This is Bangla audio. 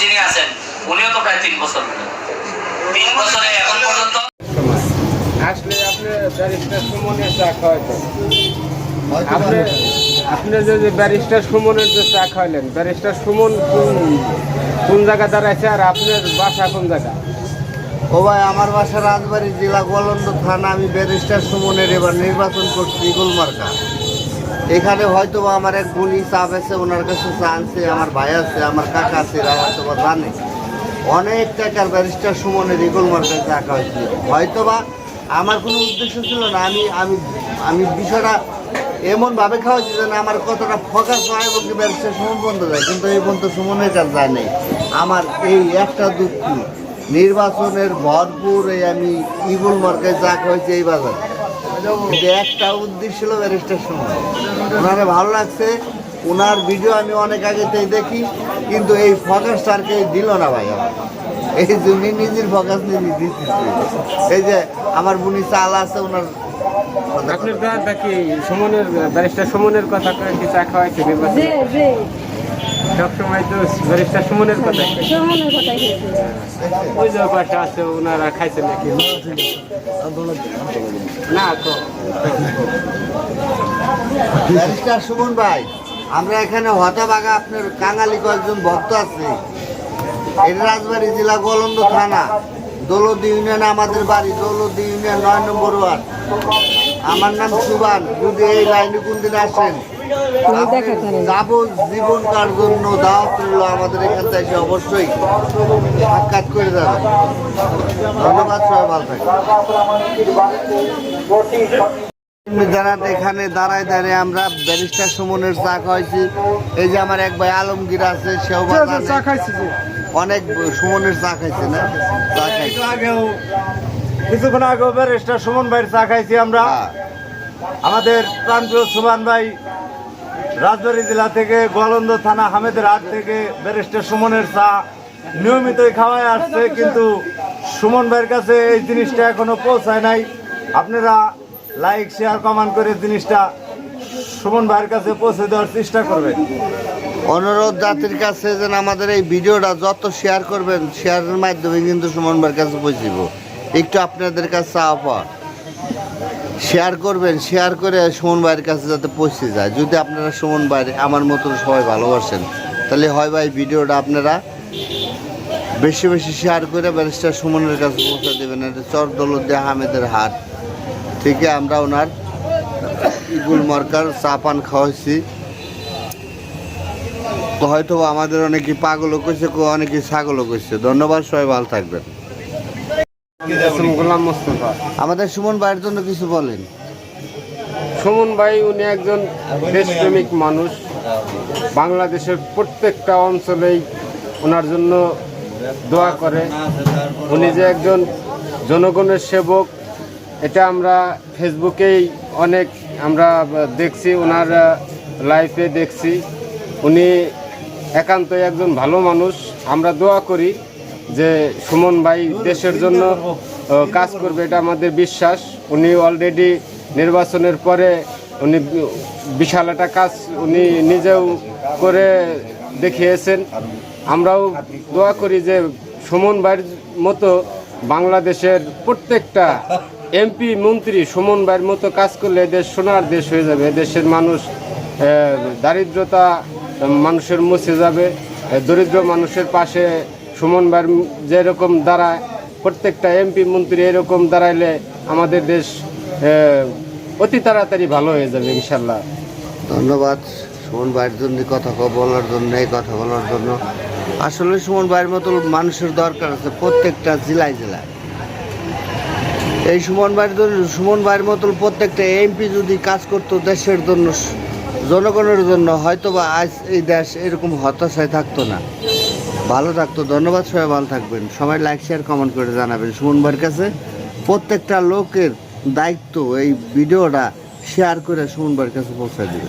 যিনি আছেন উনিও তো প্রায় তিন বছর। তিন বছরে এখন পর্যন্ত আসলে আপনি ব্যারিস্টার সুমনের চা আপনি আপনি যে যে ব্যারিস্টার সুমনের যে চা খাওয়াইলেন ব্যারিস্টার সুমন কোন কোন জায়গা দাঁড়াইছে আর আপনার বাসা কোন জায়গা? ও ভাই আমার বাসা রাজবাড়ি জেলা গোলন্দ থানা। আমি ব্যারিস্টার সুমনের এবার নির্বাচন করছি গুলমার্কা। এখানে হয়তো আমার এক গুণী চাপ আছে, ওনার কাছে আনছে, আমার ভাই আছে, আমার কাকা আছে, এরা হয়তো বা জানে। অনেক টাকার ব্যারিস্টার সুমনের ইগল মার্কায় টাকা হয়েছিল হয়তো বা আমার কোনো উদ্দেশ্য ছিল না, আমি আমি আমি বিষয়টা এমনভাবে খাওয়াচ্ছি যেন আমার কতটা ফোকাস হয় এবং ব্যারিস্টার সুমন বন্ধ যায়। কিন্তু এই পর্যন্ত সুমনের কাছে যায় নেই। আমার এই একটা দুঃখ, নির্বাচনের ভরপুর এই আমি ইগুল মার্কায় যা হয়েছে এই বাজার। যে একটা উদ্দেশ্য ছিল ব্যারিস্টার ওনারে ভালো লাগছে ওনার ভিডিও আমি অনেক আগেতেই দেখি কিন্তু এই ফোকাসটা আর কেউ দিল না ভাই আমার এই যে উনি নিজের ফোকাস নিজে দিচ্ছে এই যে আমার বুনি চাল আছে ওনার আপনার দাদা কি সুমনের ব্যারিস্টার সুমনের কথা কয়ে কি চা খাওয়াইছে সবসময় তো ব্যারিস্টার সুমনের কথা কয়। সমানের ওই যে পাশে আছে ওনারা খাইছেন নাকি? না তো। ব্যারিস্টার সুমন ভাই আমরা এখানে হতাবাগা আপনার কাঙালি কয়েকজন ভক্ত আছে। এটা রাজবাড়ী জেলা গোলন্দ থানা। দৌলদি ইউনিয়ন আমাদের বাড়ি দৌলদি ইউনিয়ন নয় নম্বর ওয়ার্ড। আমার নাম সুবান যদি এই লাইনে কোন দিন আসেন যাব জীবনকার জন্য দাওয়াত রইল আমাদের এখান থেকে অবশ্যই সাক্ষাৎ করে যাবেন। ধন্যবাদ সবাই ভালো থাকবেন। জানাত এখানে দাঁড়ায় দাঁড়িয়ে আমরা ব্যারিস্টার সুমনের চা খাইছি এই যে আমার এক ভাই আলমগীর আছে সেও বাজারে অনেক সুমনের চা খাইছে না? চা খাইছে। কিছুক্ষণ আগেও ব্যারিস্টার সুমন ভাইয়ের চা খাইছি আমরা। হ্যাঁ। আমাদের প্রান্তীয় সুমান ভাই রাজবাড়ী জেলা থেকে গোয়ালন্দ থানা হামেদের হাট থেকে ব্যারিস্টার সুমনের চা নিয়মিতই খাওয়ায় আসছে কিন্তু সুমন ভাইয়ের কাছে এই জিনিসটা এখনও পৌঁছায় নাই। আপনারা লাইক শেয়ার কমেন্ট করে জিনিসটা সুমন ভাইয়ের কাছে পৌঁছে দেওয়ার চেষ্টা করবেন। অনুরোধ জাতির কাছে যেন আমাদের এই ভিডিওটা যত শেয়ার করবেন শেয়ারের মাধ্যমে কিন্তু সুমন ভাইয়ের কাছে পৌঁছিব। একটু আপনাদের কাছে পাওয়া শেয়ার করবেন শেয়ার করে সুমন ভাইয়ের কাছে যাতে পৌঁছে যায়। যদি আপনারা সুমন ভাইয়ের আমার মতো সবাই ভালোবাসেন, তাহলে হয় ভাই ভিডিওটা আপনারা বেশি বেশি শেয়ার করে ব্যারিস্টার সুমনের কাছে পৌঁছে দেবেন। এটা চর দৌলতদিয়া হামেদের হাট। থেকে আমরা ওনার ইগুল মরকার চা পান খাওয়াইছি। হয়তো আমাদের অনেকে পাগলও কেউ অনেকে ছাগলও কইছে। ধন্যবাদ, সবাই ভালো থাকবেন। আমাদের সুমন ভাইয়ের জন্য কিছু বলেন। সুমন ভাই, উনি একজন দেশপ্রেমিক মানুষ। বাংলাদেশের প্রত্যেকটা অঞ্চলেই ওনার জন্য দোয়া করে। উনি যে একজন জনগণের সেবক এটা আমরা ফেসবুকেই অনেক আমরা দেখছি, ওনার লাইফে দেখছি। উনি একান্তই একজন ভালো মানুষ। আমরা দোয়া করি যে সুমন ভাই দেশের জন্য কাজ করবে, এটা আমাদের বিশ্বাস। উনি অলরেডি নির্বাচনের পরে উনি বিশাল একটা কাজ উনি নিজেও করে দেখিয়েছেন। আমরাও দোয়া করি যে সুমন ভাইয়ের মতো বাংলাদেশের প্রত্যেকটা এমপি, মন্ত্রী সুমন ভাইয়ের মতো কাজ করলে দেশ সোনার দেশ হয়ে যাবে। দেশের মানুষ দারিদ্রতা মানুষের মুছে যাবে। দরিদ্র মানুষের পাশে সুমন ভাইয়ের যেরকম দাঁড়ায়, প্রত্যেকটা এমপি, মন্ত্রী এরকম দাঁড়াইলে আমাদের দেশ অতি তাড়াতাড়ি ভালো হয়ে যাবে, ইনশাল্লাহ। ধন্যবাদ সুমন ভাইয়ের জন্য কথা বলার জন্য, এই কথা বলার জন্য। আসলে সুমন ভাইয়ের মতো মানুষের দরকার আছে প্রত্যেকটা জেলায় জেলায়। এই সুমন ভাইয়ের জন্য সুমন ভাইয়ের মতন প্রত্যেকটা এমপি যদি কাজ করতো দেশের জন্য, জনগণের জন্য হয়তো বা আজ এই দেশ এরকম হতাশায় থাকতো না। ভালো থাকতো। ধন্যবাদ সবাই, ভালো থাকবেন। সবাই লাইক শেয়ার কমেন্ট করে জানাবেন। সুমন ভাইয়ের কাছে প্রত্যেকটা লোকের দায়িত্ব এই ভিডিওটা শেয়ার করে সুমন ভাইয়ের কাছে পৌঁছায় দেবে